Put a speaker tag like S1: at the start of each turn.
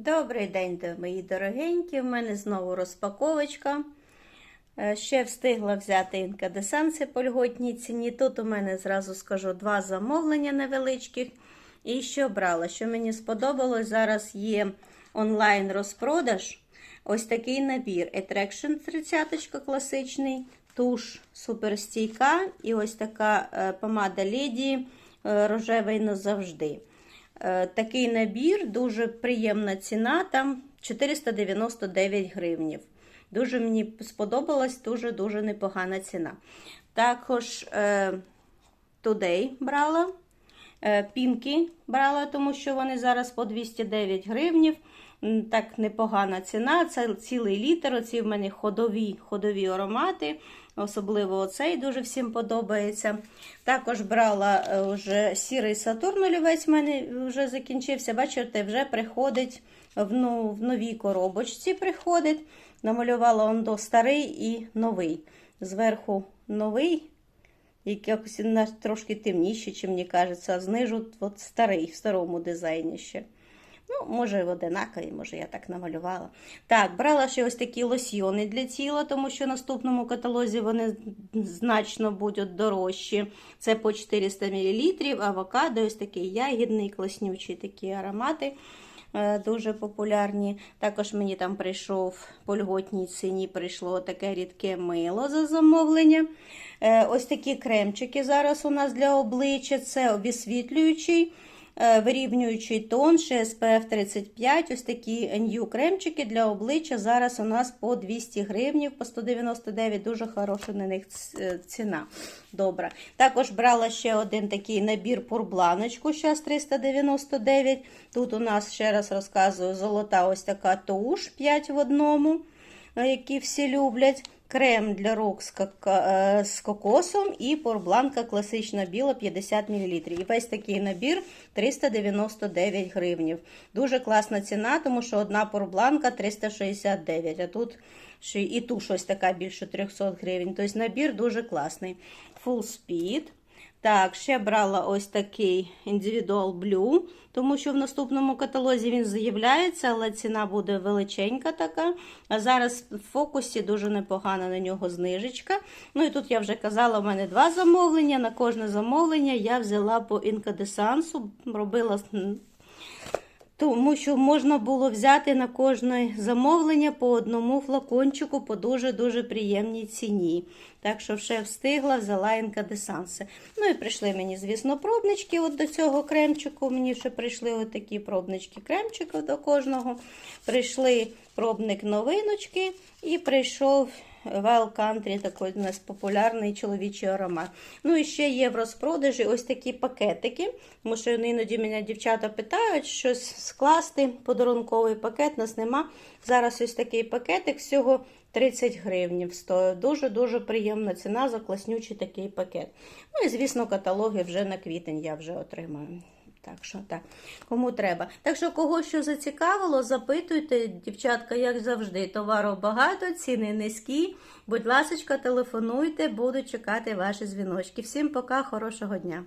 S1: Добрий день, мої дорогенькі. У мене знову розпаковочка. Е, Ще встигла взяти інкадесанси по льготній ціні. Тут у мене зразу скажу два замовлення невеличких. І що брала? Що мені сподобалось, зараз є онлайн розпродаж. Ось такий набір. Attraction 30 класичний, туш суперстійка і ось така е, помада Леді е, рожевий назавжди. Е, Такий набір, дуже приємна ціна, там 499 гривнів. Дуже мені сподобалась, дуже-дуже непогана ціна. Також е, Today брала, е, пінки брала, тому що вони зараз по 209 гривнів. Так непогана ціна. Це цілий літр. Оці в мене ходові, ходові аромати. Особливо оцей дуже всім подобається. Також брала е, вже сірий Сатурн олівець, в мене вже закінчився. Бачите, вже приходить в, ну, в новій коробочці. приходить. Намалювала он до старий і новий. Зверху новий, якось трошки темніший, чим мені кажеться, а знизу от старий, в старому дизайні ще. Ну, може, одинакові, може, я так намалювала. Так, брала ще ось такі лосьйони для тіла, тому що в наступному каталозі вони значно будуть дорожчі. Це по 400 мл, авокадо, ось такий ягідний, класнючий такі аромати. е, Дуже популярні. Також мені там прийшов по льготній ціні прийшло таке рідке мило за замовлення. Е, Ось такі кремчики зараз у нас для обличчя. Це обесвітлюючий е, вирівнюючий тон, ще SPF 35. Ось такі NU кремчики для обличчя. Зараз у нас по 200 гривнів, по 199. Дуже хороша на них е, ціна. Добра. Також брала ще один такий набір пурбланочку, зараз 399. Тут у нас, ще раз розказую, золота ось така туш 5 в одному, е, які всі люблять. Крем для рук з, е, кокосом і порбланка класична біла 50 мл. І весь такий набір 399 гривнів. Дуже класна ціна, тому що одна порбланка 369, а тут ще і ту щось така більше 300 гривень. Тобто набір дуже класний. Full Speed. Так, ще брала ось такий Individual Blue, тому що в наступному каталозі він з'являється, але ціна буде величенька така. А зараз в фокусі дуже непогана на нього знижечка. Ну і тут я вже казала, в мене два замовлення. На кожне замовлення я взяла по інкадесансу, робила тому що можна було взяти на кожне замовлення по одному флакончику по дуже-дуже приємній ціні. Так що ще встигла, взяла інкадесанси. Ну і прийшли мені, звісно, пробнички от до цього кремчику. Мені ще прийшли от такі пробнички кремчиків до кожного. Прийшли пробник новиночки і прийшов Wild Country, такий у нас популярний чоловічий аромат. Ну і ще є в розпродажі ось такі пакетики. Тому що іноді мене дівчата питають, щось скласти, подарунковий пакет, нас нема. Зараз ось такий пакетик, всього 30 гривнів стоїть. Дуже-дуже приємна ціна за класнючий такий пакет. Ну і, звісно, каталоги вже на квітень я вже отримаю. Так що так, кому треба. Так що, кого що зацікавило, запитуйте, дівчатка, як завжди. Товару багато, ціни низькі. Будь ласка, телефонуйте, буду чекати ваші дзвіночки. Всім пока, хорошого дня.